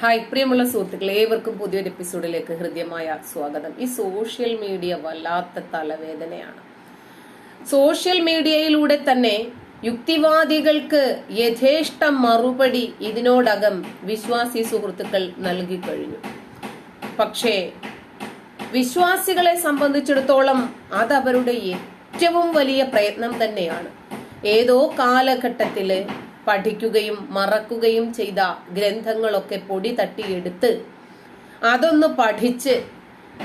Hi പ്രിയമുള്ള സുഹൃത്തുക്കളെ ഏവർക്കും പുതിയൊരു എപ്പിസോഡിലേക്ക് ഹൃദ്യമായ സ്വാഗതം. ഈ സോഷ്യൽ മീഡിയ വല്ലാത്ത തലവേദനയാണ്. സോഷ്യൽ മീഡിയയിലൂടെ തന്നെ യുക്തിവാദികൾക്ക് യഥേഷ്ട മറുപടി ഇതിനോടകം വിശ്വാസി സുഹൃത്തുക്കൾ നൽകി കഴിഞ്ഞു. പക്ഷേ വിശ്വാസികളെ സംബന്ധിച്ചിടത്തോളം അത് അവരുടെ ഏറ്റവും വലിയ പ്രയത്നം തന്നെയാണ്. ഏതോ കാലഘട്ടത്തിൽ പഠിക്കുകയും മറക്കുകയും ചെയ്ത ഗ്രന്ഥങ്ങളൊക്കെ പൊടി തട്ടിയെടുത്ത് അതൊന്ന് പഠിച്ച്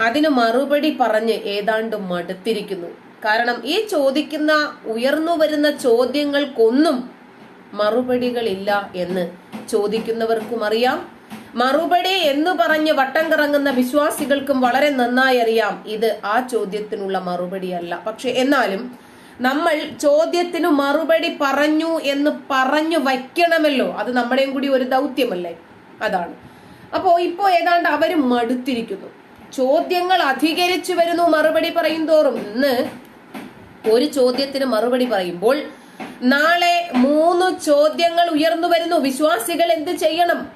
അതിന് മറുപടി പറഞ്ഞ് ഏതാണ്ട് മടുത്തിരിക്കുന്നു. കാരണം ഈ ചോദിക്കുന്ന ഉയർന്നു വരുന്ന ചോദ്യങ്ങൾക്കൊന്നും മറുപടികളില്ല എന്ന് ചോദിക്കുന്നവർക്കും അറിയാം. മറുപടി എന്ന് പറഞ്ഞ് വട്ടം കറങ്ങുന്ന വിശ്വാസികൾക്കും വളരെ നന്നായി അറിയാം ഇത് ആ ചോദ്യത്തിനുള്ള മറുപടിയല്ല. പക്ഷെ എന്നാലും നമ്മൾ ചോദ്യത്തിനു മറുപടി പറഞ്ഞു എന്ന് പറഞ്ഞു വയ്ക്കണമല്ലോ. അത് നമ്മുടെയും കൂടി ഒരു ദൗത്യമല്ലേ? അതാണ്. അപ്പോ ഇപ്പോ ഏതാണ്ട് അവർ മടുത്തിരിക്കുന്നു. ചോദ്യങ്ങൾ അധികരിച്ചു വരുന്നു മറുപടി പറയും തോറും. ഇന്ന് ഒരു ചോദ്യത്തിന് മറുപടി പറയുമ്പോൾ നാളെ മൂന്ന് ചോദ്യങ്ങൾ ഉയർന്നു വരുന്നു. വിശ്വാസികൾ എന്ത് ചെയ്യണം?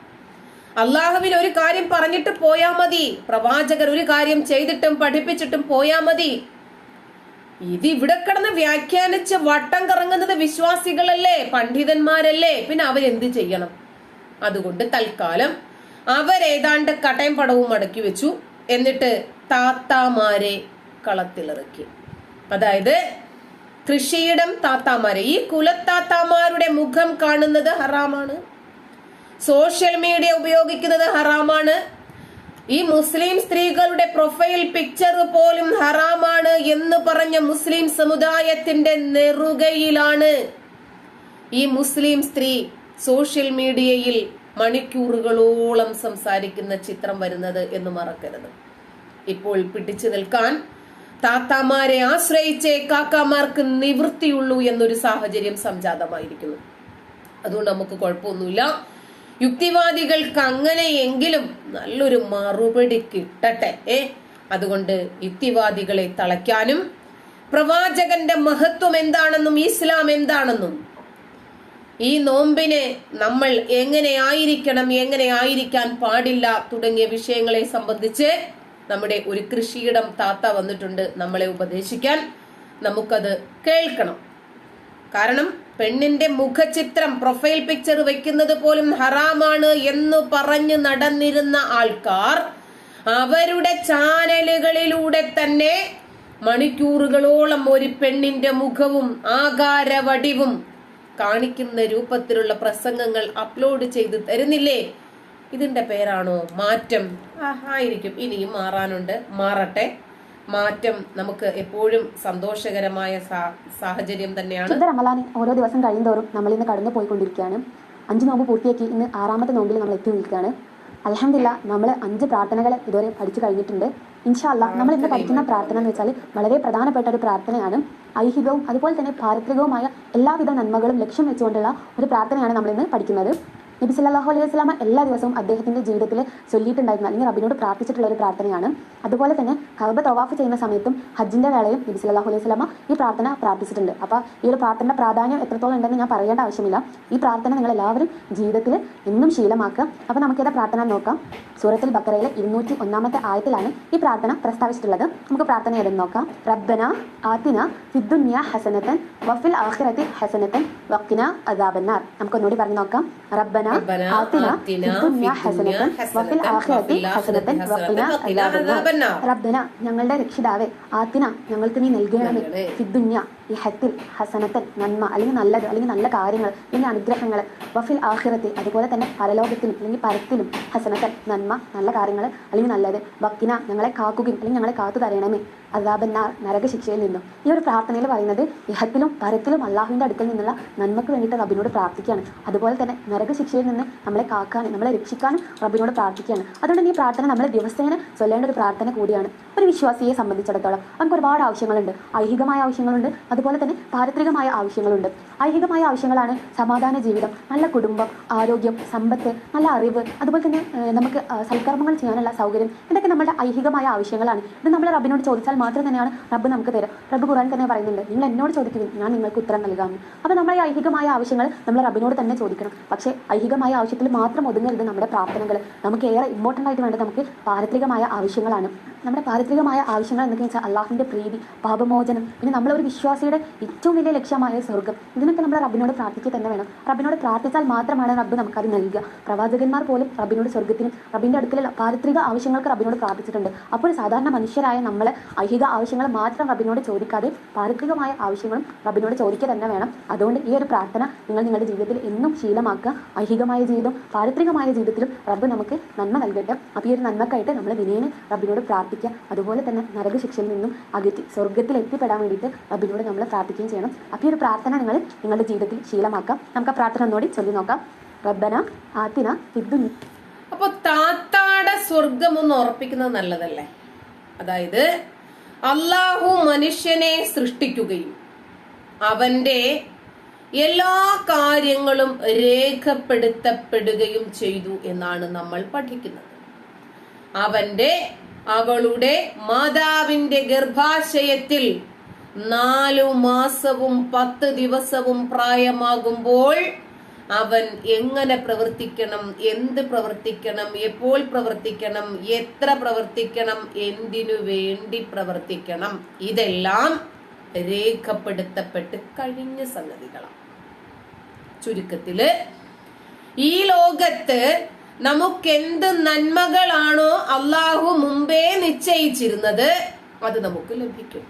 അള്ളാഹുവിൽ ഒരു കാര്യം പറഞ്ഞിട്ട് പോയാ മതി. പ്രവാചകർ ഒരു കാര്യം ചെയ്തിട്ടും പഠിപ്പിച്ചിട്ടും പോയാ മതി. ഇത് ഇവിടെ കിടന്ന് വ്യാഖ്യാനിച്ച് വട്ടം കറങ്ങുന്നത് വിശ്വാസികളല്ലേ പണ്ഡിതന്മാരല്ലേ? പിന്നെ അവരെന്ത് ചെയ്യണം? അതുകൊണ്ട് തൽക്കാലം അവരേതാണ്ട് കട്ടയം പടവും അടക്കി വെച്ചു. എന്നിട്ട് താത്താമാരെ കളത്തിലിറക്കി. അതായത് കൃഷിയിടം താത്താമാരെ. ഈ കുലത്താത്താമാരുടെ മുഖം കാണുന്നത് ഹറാമാണ്. സോഷ്യൽ മീഡിയ ഉപയോഗിക്കുന്നത് ഹറാമാണ്. ഈ മുസ്ലിം സ്ത്രീകളുടെ പ്രൊഫൈൽ പിക്ചർ പോലും ഹറാമാണ് എന്ന് പറഞ്ഞ മുസ്ലിം സമുദായത്തിന്റെ നെറുകയിലാണ്. ഈ മുസ്ലിം സ്ത്രീ സോഷ്യൽ മീഡിയയിൽ മണിക്കൂറുകളോളം സംസാരിക്കുന്ന ചിത്രം വരുന്നത് എന്ന് മറക്കരുത്. ഇപ്പോൾ പിടിച്ചു നിൽക്കാൻ താത്താമാരെ ആശ്രയിച്ചേ കാക്കാമാർക്ക് നിവൃത്തിയുള്ളൂ എന്നൊരു സാഹചര്യം സംജാതമായിരിക്കുന്നു. അതുകൊണ്ട് നമുക്ക് കുഴപ്പമൊന്നുമില്ല. യുക്തിവാദികൾക്ക് അങ്ങനെയെങ്കിലും നല്ലൊരു മറുപടി കിട്ടട്ടെ ഏ? അതുകൊണ്ട് യുക്തിവാദികളെ തളയ്ക്കാനും പ്രവാചകന്റെ മഹത്വം എന്താണെന്നും ഇസ്ലാം എന്താണെന്നും ഈ നോമ്പിനെ നമ്മൾ എങ്ങനെ ആയിരിക്കണം എങ്ങനെ ആയിരിക്കാൻ പാടില്ല തുടങ്ങിയ വിഷയങ്ങളെ സംബന്ധിച്ച് നമ്മുടെ ഒരു കൃഷിയിടം താത്ത വന്നിട്ടുണ്ട് നമ്മളെ ഉപദേശിക്കാൻ. നമുക്കത് കേൾക്കണം. കാരണം പെണ്ണിന്റെ മുഖചിത്രം പ്രൊഫൈൽ പിക്ചർ വെക്കുന്നത് പോലും ഹറാമാണ് എന്ന് പറഞ്ഞു നടന്നിരുന്ന ആൾക്കാർ അവരുടെ ചാനലുകളിലൂടെ തന്നെ മണിക്കൂറുകളോളം ഒരു പെണ്ണിന്റെ മുഖവും ആകാരവടിവും കാണിക്കുന്ന രൂപത്തിലുള്ള പ്രസംഗങ്ങൾ അപ്ലോഡ് ചെയ്ത് തരുന്നില്ലേ? ഇതിന്റെ പേരാണോ? മാറ്റം. ആയിരിക്കും. ഇനിയും മാറാനുണ്ട്. മാറട്ടെ. മാറ്റം നമുക്ക് എപ്പോഴും സന്തോഷകരമായ സാഹചര്യം തന്നെയാണ്. ശുദ്ധ ഓരോ ദിവസം കഴിയുന്തോറും നമ്മൾ ഇന്ന് കടന്നു പോയിക്കൊണ്ടിരിക്കുകയാണ്. അഞ്ച് നോമ്പ് പൂർത്തിയാക്കി ഇന്ന് ആറാമത്തെ നോമ്പിൽ നമ്മൾ എത്തി നിൽക്കുകയാണ്. അലഹമില്ല നമ്മൾ അഞ്ച് പ്രാർത്ഥനകൾ ഇതുവരെ പഠിച്ചു കഴിഞ്ഞിട്ടുണ്ട്. ഇൻഷാല്ല നമ്മൾ ഇന്ന് പഠിക്കുന്ന പ്രാർത്ഥന എന്ന് വെച്ചാൽ വളരെ പ്രധാനപ്പെട്ട ഒരു പ്രാർത്ഥനയാണ്. ഐഹികവും അതുപോലെ തന്നെ പാരിത്രികവുമായ എല്ലാവിധ നന്മകളും ലക്ഷ്യം വെച്ചുകൊണ്ടുള്ള ഒരു പ്രാർത്ഥനയാണ് നമ്മൾ ഇന്ന് പഠിക്കുന്നത്. നബി സല്ലാഹു അലൈഹി വസ്ലാമ എല്ലാ ദിവസവും അദ്ദേഹത്തിന്റെ ജീവിതത്തിൽ ചൊല്ലിയിട്ടുണ്ടായിരുന്ന. അല്ലെങ്കിൽ റബിനോട് പ്രാർത്ഥിച്ചിട്ടുള്ള ഒരു പ്രാർത്ഥനയാണ്. അതുപോലെ തന്നെ കഅബ തവാഫ് ചെയ്യുന്ന സമയത്തും ഹജ്ജിന്റെ വേളയും നബി സല്ലാഹു അലൈഹി വസല്ലമ ഈ പ്രാർത്ഥന പ്രാർത്ഥിച്ചിട്ടുണ്ട്. അപ്പോൾ ഈ ഒരു പ്രാർത്ഥന പ്രാധാന്യം എത്രത്തോളം ഉണ്ടെന്ന് ഞാൻ പറയേണ്ട ആവശ്യമില്ല. ഈ പ്രാർത്ഥന നിങ്ങൾ എല്ലാവരും ജീവിതത്തിൽ എന്നും ശീലമാക്കുക. അപ്പോൾ ഏതാ പ്രാർത്ഥന നോക്കാം. സൂറത്തിൽ ബക്കറയിലെ ഇരുന്നൂറ്റി ഒന്നാമത്തെ ആയത്തിലാണ് ഈ പ്രാർത്ഥന പ്രസ്താവിച്ചിട്ടുള്ളത്. നമുക്ക് പ്രാർത്ഥന ഏതെന്ന് നോക്കാം. റബ്ബന ആത്തിന ഫിദ്ദുന്യ ഹസനത്തൻ വഫിൽ ആഖിറത്തി ഹസനത്തൻ വക്കിന അദാബന്നാർ നമുക്കൊന്നുകൂടി പറഞ്ഞു നോക്കാം. റബ്ബന ربنا ആത്തിന آتنا ഫിദ്ദുന്യ في ഹസനത്തൻ الدنيا വഫിൽ حسنة ആഖിറത്തി وفي ഹസനത്തൻ الآخرة വക്കിന حسنة وقنا عذاب അദാബന്നാർ النار. റബ്ബന ഞങ്ങളുടെ രക്ഷിതാവേ ആത്തിന ഞങ്ങൾക്ക് നീ നൽകണമേ നൽകണമേ. ഫിദ്ദുന്യ ഈ ഹത്തിൽ ഹസനത്തൻ നന്മ അല്ലെങ്കിൽ നല്ലത് അല്ലെങ്കിൽ നല്ല കാര്യങ്ങൾ അല്ലെങ്കിൽ അനുഗ്രഹങ്ങൾ വഫിൽ ആഖിറത്തി അതുപോലെ തന്നെ പരലോകത്തിലും അല്ലെങ്കിൽ പരത്തിലും ഹസനത്തൻ നന്മ നല്ല കാര്യങ്ങൾ അല്ലെങ്കിൽ നല്ലത് വക്കിന ഞങ്ങളെ കാക്കുകയും അല്ലെങ്കിൽ ഞങ്ങളെ കാത്തു തരണമേ അതാബന്നാർ നരകശിക്ഷയിൽ നിന്നും. ഈ ഒരു പ്രാർത്ഥനയിൽ പറയുന്നത് ഇഹത്തിലും പരത്തിലും അള്ളാഹുവിന്റെ അടുക്കൽ നിന്നുള്ള നന്മക്ക് വേണ്ടിയിട്ട് റബിനോട് പ്രാർത്ഥിക്കുകയാണ്. അതുപോലെ തന്നെ നരകശിക്ഷയിൽ നിന്ന് നമ്മളെ കാക്കാനും നമ്മളെ രക്ഷിക്കാനും റബിനോട് പ്രാർത്ഥിക്കുകയാണ്. അതുകൊണ്ട് ഈ പ്രാർത്ഥന നമ്മളെ ദിവസേന ചൊല്ലേണ്ട ഒരു പ്രാർത്ഥന കൂടിയാണ്. ഒരു വിശ്വാസിയെ സംബന്ധിച്ചിടത്തോളം നമുക്ക് ഒരുപാട് ആവശ്യങ്ങളുണ്ട്. ഐഹികമായ ആവശ്യങ്ങളുണ്ട്. അതുപോലെ തന്നെ പാരിത്രികമായ ആവശ്യങ്ങളുണ്ട്. ഐഹികമായ ആവശ്യങ്ങളാണ് സമാധാന ജീവിതം നല്ല കുടുംബം ആരോഗ്യം സമ്പത്ത് നല്ല അറിവ് അതുപോലെ തന്നെ നമുക്ക് സൽക്കർമ്മങ്ങൾ ചെയ്യാനുള്ള സൗകര്യം. ഇതൊക്കെ നമ്മുടെ ഐഹികമായ ആവശ്യങ്ങളാണ്. ഇത് നമ്മൾ റബ്ബിനോട് ചോദിച്ചാൽ മാത്രം തന്നെയാണ് റബ്ബ് നമുക്ക് തരും. റബ്ബ് ഖുറാൻ തന്നെ പറയുന്നുണ്ട് നിങ്ങൾ എന്നോട് ചോദിക്കുന്നു ഞാൻ നിങ്ങൾക്ക് ഉത്തരം നൽകാമെന്ന് അപ്പോൾ നമ്മളെ ഐഹികമായ ആവശ്യങ്ങൾ നമ്മൾ റബ്ബിനോട് തന്നെ ചോദിക്കണം. പക്ഷേ ഐഹികമായ ആവശ്യത്തിൽ മാത്രം ഒതുങ്ങരുത് നമ്മുടെ പ്രാർത്ഥനകൾ നമുക്ക് ഏറെ ഇമ്പോർട്ടന്റ് ആയിട്ട് വേണ്ടത് നമുക്ക് പാരത്രികമായ ആവശ്യങ്ങളാണ്. നമ്മുടെ പാരിത്രികമായ ആവശ്യങ്ങൾ എന്തൊക്കെ വെച്ചാൽ അള്ളാഹുവിന്റെ പ്രീതി പാപമോചനം പിന്നെ നമ്മളൊരു വിശ്വാസിയുടെ ഏറ്റവും വലിയ ലക്ഷ്യമായ സ്വർഗം. ഇതിനൊക്കെ നമ്മൾ റബ്ബിനോട് പ്രാർത്ഥിക്കുക തന്നെ വേണം. റബ്ബിനോട് പ്രാർത്ഥിച്ചാൽ മാത്രമാണ് റബ്ബ് നമുക്കത് നൽകുക. പ്രവാചകന്മാർ പോലും റബ്ബിനോട് സ്വർഗത്തിന് റബ്ബിന്റെ അടുക്കലുള്ള പാരിത്രിക ആവശ്യങ്ങൾക്ക് റബ്ബിനോട് പ്രാർത്ഥിച്ചിട്ടുണ്ട്. അപ്പോൾ സാധാരണ മനുഷ്യരായ നമ്മൾ ഐഹിക ആവശ്യങ്ങൾ മാത്രം റബ്ബിനോട് ചോദിക്കാതെ പാരിത്രികമായ ആവശ്യങ്ങളും റബ്ബിനോട് ചോദിക്കുക തന്നെ വേണം. അതുകൊണ്ട് ഈ ഒരു പ്രാർത്ഥന നിങ്ങൾ നിങ്ങളുടെ ജീവിതത്തിൽ എന്നും ശീലമാക്കുക. ഐഹികമായ ജീവിതം പാരിത്രികമായ ജീവിതത്തിലും റബ്ബ് നമുക്ക് നന്മ നൽകട്ടെ. അപ്പോൾ ഈ ഒരു നന്മക്കായിട്ട് നമ്മൾ വിനയന് റബ്ബിനോട് പ്രാർത്ഥിക്കുക. അതുപോലെ തന്നെ നരകശിക്ഷയിൽ നിന്നും അകറ്റി സ്വർഗത്തിൽ എത്തിപ്പെടാൻ വേണ്ടിയിട്ട് റബ്ബിനോട് നമ്മൾ പ്രാർത്ഥിക്കുകയും ചെയ്യണം. അപ്പോൾ ഈ ഒരു പ്രാർത്ഥന നിങ്ങൾ നിങ്ങളുടെ ജീവിതത്തിൽ ശീലമാക്കാം. നമുക്ക് ആ പ്രാർത്ഥന ഒന്നുകൂടി ചൊല്ലി നോക്കാം. റബ്ബന ആത്തിന ഫിദ്ദു അപ്പോൾ താത്താടെ സ്വർഗം ഒന്ന് ഉറപ്പിക്കുന്നത് നല്ലതല്ലേ? അതായത് അള്ളാഹു മനുഷ്യനെ സൃഷ്ടിക്കുകയും അവന്റെ എല്ലാ കാര്യങ്ങളും രേഖപ്പെടുത്തപ്പെടുകയും ചെയ്തു എന്നാണ് നമ്മൾ പഠിക്കുന്നത്. അവന്റെ അവളുടെ മാതാവിന്റെ ഗർഭാശയത്തിൽ നാലു മാസവും പത്ത് ദിവസവും പ്രായമാകുമ്പോൾ അവൻ എങ്ങനെ പ്രവർത്തിക്കണം എന്ത് പ്രവർത്തിക്കണം എപ്പോൾ പ്രവർത്തിക്കണം എത്ര പ്രവർത്തിക്കണം എന്തിനു വേണ്ടി പ്രവർത്തിക്കണം ഇതെല്ലാം രേഖപ്പെടുത്തപ്പെട്ട് കഴിഞ്ഞ സംഗതികളാണ്. ചുരുക്കത്തിൽ ഈ ലോകത്ത് നമുക്ക് എന്ത് നന്മകളാണോ അള്ളാഹു മുമ്പേ നിശ്ചയിച്ചിരുന്നത് അത് നമുക്ക് ലഭിക്കും.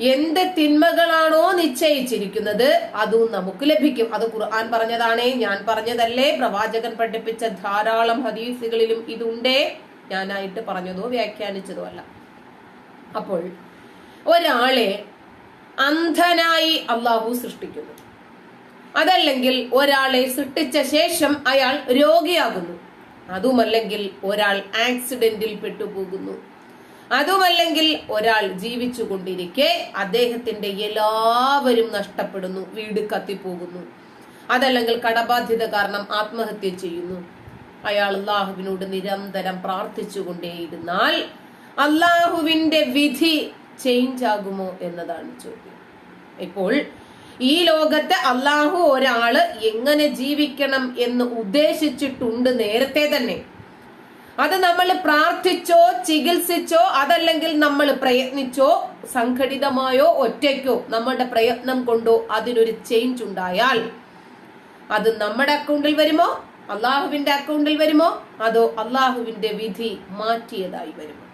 എന്ത് തിന്മകളാണോ നിശ്ചയിച്ചിരിക്കുന്നത് അതും നമുക്ക് ലഭിക്കും. അത് ഖുർആൻ പറഞ്ഞതാണേ ഞാൻ പറഞ്ഞതല്ലേ. പ്രവാചകൻ പഠിപ്പിച്ച ധാരാളം ഹദീസുകളിലും ഇതുണ്ടേ. ഞാനായിട്ട് പറഞ്ഞതോ വ്യാഖ്യാനിച്ചതോ അല്ല അപ്പോൾ ഒരാളെ അന്ധനായി അള്ളാഹു സൃഷ്ടിക്കുന്നു. അതല്ലെങ്കിൽ ഒരാളെ സൃഷ്ടിച്ച ശേഷം അയാൾ രോഗിയാകുന്നു. അതുമല്ലെങ്കിൽ ഒരാൾ ആക്സിഡന്റിൽ പെട്ടുപോകുന്നു. അതുമല്ലെങ്കിൽ ഒരാൾ ജീവിച്ചു കൊണ്ടിരിക്കെ അദ്ദേഹത്തിന്റെ എല്ലാവരും നഷ്ടപ്പെടുന്നു വീട് കത്തിപ്പോകുന്നു. അതല്ലെങ്കിൽ കടബാധ്യത കാരണം ആത്മഹത്യ ചെയ്യുന്നു. അയാൾ അള്ളാഹുവിനോട് നിരന്തരം പ്രാർത്ഥിച്ചുകൊണ്ടേയിരുന്നാൽ അള്ളാഹുവിന്റെ വിധി ചേഞ്ച് ആകുമോ എന്നതാണ് ചോദ്യം. ഇപ്പോൾ ഈ ലോകത്ത് അള്ളാഹു ഒരാൾ എങ്ങനെ ജീവിക്കണം എന്ന് ഉദ്ദേശിച്ചിട്ടുണ്ട് നേരത്തെ തന്നെ. അത് നമ്മൾ പ്രാർത്ഥിച്ചോ ചികിത്സിച്ചോ അതല്ലെങ്കിൽ നമ്മൾ പ്രയത്നിച്ചോ സംഘടിതമായോ ഒറ്റയ്ക്കോ നമ്മുടെ പ്രയത്നം കൊണ്ടോ അതിനൊരു ചേഞ്ച് ഉണ്ടായാൽ അത് നമ്മുടെ അക്കൗണ്ടിൽ വരുമോ? അള്ളാഹുവിന്റെ അക്കൗണ്ടിൽ വരുമോ? അതോ അള്ളാഹുവിന്റെ വിധി മാറ്റിയതായി വരുമോ?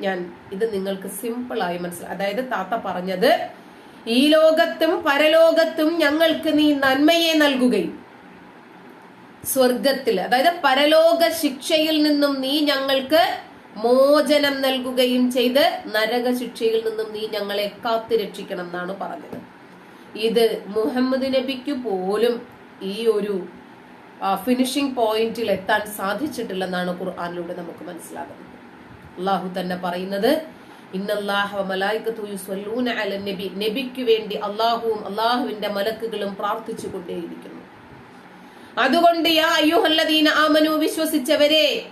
ഞാൻ ഇത് നിങ്ങൾക്ക് സിമ്പിളായി മനസ്സിലായി അതായത് താത്ത പറഞ്ഞത് ഈ ലോകത്തും പരലോകത്തും ഞങ്ങൾക്ക് നീ നന്മയെ നൽകുകയും. സ്വർഗത്തിൽ അതായത് പരലോക ശിക്ഷയിൽ നിന്നും നീ ഞങ്ങൾക്ക് മോചനം നൽകുകയും ചെയ്ത് നരക ശിക്ഷയിൽ നിന്നും നീ ഞങ്ങളെ കാത്തുരക്ഷിക്കണം എന്നാണ് പറഞ്ഞത്. ഇത് മുഹമ്മദ് നബിക്ക് പോലും ഈ ഒരു ഫിനിഷിംഗ് പോയിന്റിൽ എത്താൻ സാധിച്ചിട്ടില്ലെന്നാണ് ഖുർആാനിലൂടെ നമുക്ക് മനസ്സിലാകുന്നത്. അള്ളാഹു തന്നെ പറയുന്നത് നബിക്ക് വേണ്ടി അള്ളാഹുവും അള്ളാഹുവിന്റെ മലക്കുകളും പ്രാർത്ഥിച്ചു കൊണ്ടേയിരിക്കുന്നു അതുകൊണ്ട് യാ അയ്യുഹല്ലദീന വിശ്വസിച്ചവരെ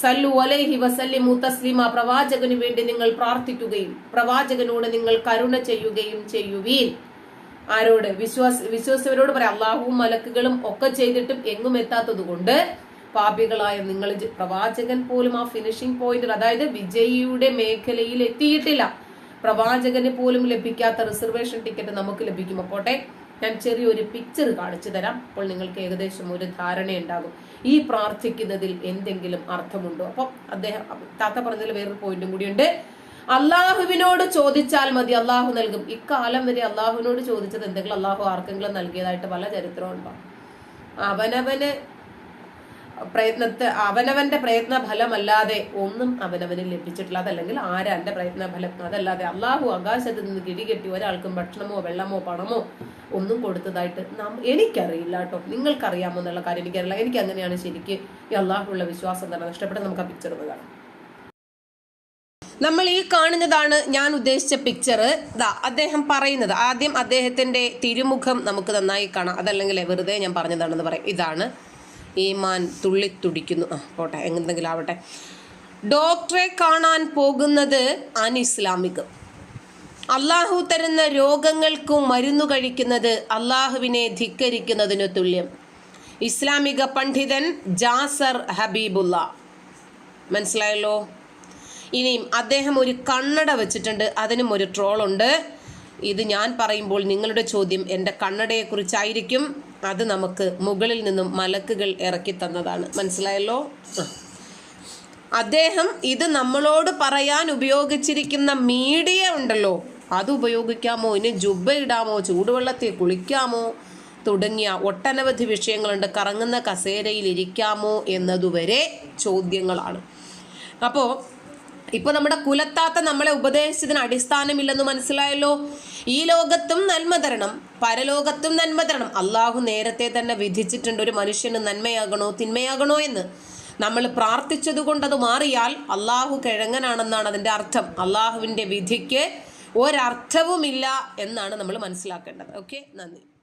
സല്ലു അലൈഹി വസല്ലിമു തസ്ലിമ പ്രവാചകന് വേണ്ടി നിങ്ങൾ പ്രാർത്ഥിക്കുകയും പ്രവാചകനോട് നിങ്ങൾ കരുണ ചെയ്യുകയും ചെയ്യുവീൻ. ആരോട്? വിശ്വാസ വിശ്വസിച്ചവരോട് പറയാം. അള്ളാഹുവും മലക്കുകളും ഒക്കെ ചെയ്തിട്ടും എങ്ങും എത്താത്തത് കൊണ്ട് പാപികളായ നിങ്ങൾ പ്രവാചകൻ പോലും ആ ഫിനിഷിംഗ് പോയിന്റിൽ അതായത് വിജയിയുടെ മേഖലയിൽ എത്തിയിട്ടില്ല. പ്രവാചകന് പോലും ലഭിക്കാത്ത റിസർവേഷൻ ടിക്കറ്റ് നമുക്ക് ലഭിക്കും. അപ്പോട്ടെ ഞാൻ ചെറിയൊരു പിക്ചർ കാണിച്ചു തരാം. അപ്പോൾ നിങ്ങൾക്ക് ഏകദേശം ഒരു ധാരണയുണ്ടാകും. ഈ പ്രാർത്ഥിക്കുന്നതിൽ എന്തെങ്കിലും അർത്ഥമുണ്ടോ? അപ്പം അദ്ദേഹം താത്ത പറഞ്ഞതിൽ വേറൊരു പോയിന്റും കൂടിയുണ്ട്. അള്ളാഹുവിനോട് ചോദിച്ചാൽ മതി അള്ളാഹു നൽകും. ഇക്കാലം വരെ അള്ളാഹുവിനോട് ചോദിച്ചത് എന്തെങ്കിലും അള്ളാഹു ആർക്കെങ്കിലും നൽകിയതായിട്ട് പല ചരിത്രമുണ്ടോ അവനവന് പ്രയത്നത്തെ അവനവന്റെ പ്രയത്ന ഫലമല്ലാതെ ഒന്നും അവനവന് ലഭിച്ചിട്ടില്ല. അതല്ലെങ്കിൽ ആരാന്റെ പ്രയത്ന ഫലം അതല്ലാതെ അള്ളാഹു ആകാശത്ത് നിന്ന് കിടികെട്ടി ഒരാൾക്കും ഭക്ഷണമോ വെള്ളമോ പണമോ ഒന്നും കൊടുത്തതായിട്ട് നാം എനിക്കറിയില്ല കേട്ടോ. നിങ്ങൾക്കറിയാമോ എന്നുള്ള കാര്യം എനിക്കറിയില്ല. എനിക്ക് അങ്ങനെയാണ് ശരിക്ക് ഈ അള്ളാഹുള്ള വിശ്വാസം തന്നെ നഷ്ടപ്പെട്ട് നമുക്ക് ആ പിക്ചർ കാണാം. നമ്മൾ ഈ കാണുന്നതാണ് ഞാൻ ഉദ്ദേശിച്ച പിക്ചർ ദാ അദ്ദേഹം പറയുന്നത് ആദ്യം അദ്ദേഹത്തിന്റെ തിരുമുഖം നമുക്ക് നന്നായി കാണാം. അതല്ലെങ്കിൽ വെറുതെ ഞാൻ പറഞ്ഞതാണെന്ന് പറയും. ഇതാണ് ഈമാൻ തുള്ളിത്തുടിക്കുന്നു. ആ പോട്ടെ എന്തെങ്കിലും ആവട്ടെ. ഡോക്ടറെ കാണാൻ പോകുന്നത് അനിസ്ലാമികം. അള്ളാഹു തരുന്ന രോഗങ്ങൾക്കും മരുന്നു കഴിക്കുന്നത് അള്ളാഹുവിനെ ധിക്കരിക്കുന്നതിനു തുല്യം. ഇസ്ലാമിക പണ്ഡിതൻ ജാസർ ഹബീബുള്ള. മനസ്സിലായല്ലോ? ഇനിയും അദ്ദേഹം ഒരു കണ്ണട വെച്ചിട്ടുണ്ട്. അതിനും ഒരു ട്രോളുണ്ട്. ഇത് ഞാൻ പറയുമ്പോൾ നിങ്ങളുടെ ചോദ്യം എന്റെ കണ്ണടയെക്കുറിച്ചായിരിക്കും. അത് നമുക്ക് മുകളിൽ നിന്നും മലക്കുകൾ ഇറക്കി തന്നതാണ്. മനസ്സിലായല്ലോ? അദ്ദേഹം ഇത് നമ്മളോട് പറയാൻ ഉപയോഗിച്ചിരിക്കുന്ന മീഡിയ ഉണ്ടല്ലോ. അത് ഉപയോഗിക്കാമോ? ഇനി ജുബ ഇടാമോ? ചൂടുവെള്ളത്തിൽ കുളിക്കാമോ? തുടങ്ങിയ ഒട്ടനവധി വിഷയങ്ങളുണ്ട്. കറങ്ങുന്ന കസേരയിൽ ഇരിക്കാമോ എന്നതുവരെ ചോദ്യങ്ങളാണ്. അപ്പോൾ ഇപ്പൊ നമ്മുടെ കുലത്താത്ത നമ്മളെ ഉപദേശിച്ചതിന് അടിസ്ഥാനമില്ലെന്ന് മനസ്സിലായല്ലോ? ഈ ലോകത്തും നന്മ തരണം പരലോകത്തും നന്മ തരണം. അള്ളാഹു നേരത്തെ തന്നെ വിധിച്ചിട്ടുണ്ട് ഒരു മനുഷ്യന് നന്മയാകണോ തിന്മയാകണോ എന്ന്. നമ്മൾ പ്രാർത്ഥിച്ചത് കൊണ്ട് അത് മാറിയാൽ അള്ളാഹു കിഴങ്ങനാണെന്നാണ് അതിന്റെ അർത്ഥം. അള്ളാഹുവിന്റെ വിധിക്ക് ഒരർത്ഥവുമില്ല എന്നാണ് നമ്മൾ മനസ്സിലാക്കേണ്ടത്. ഓക്കെ? നന്ദി.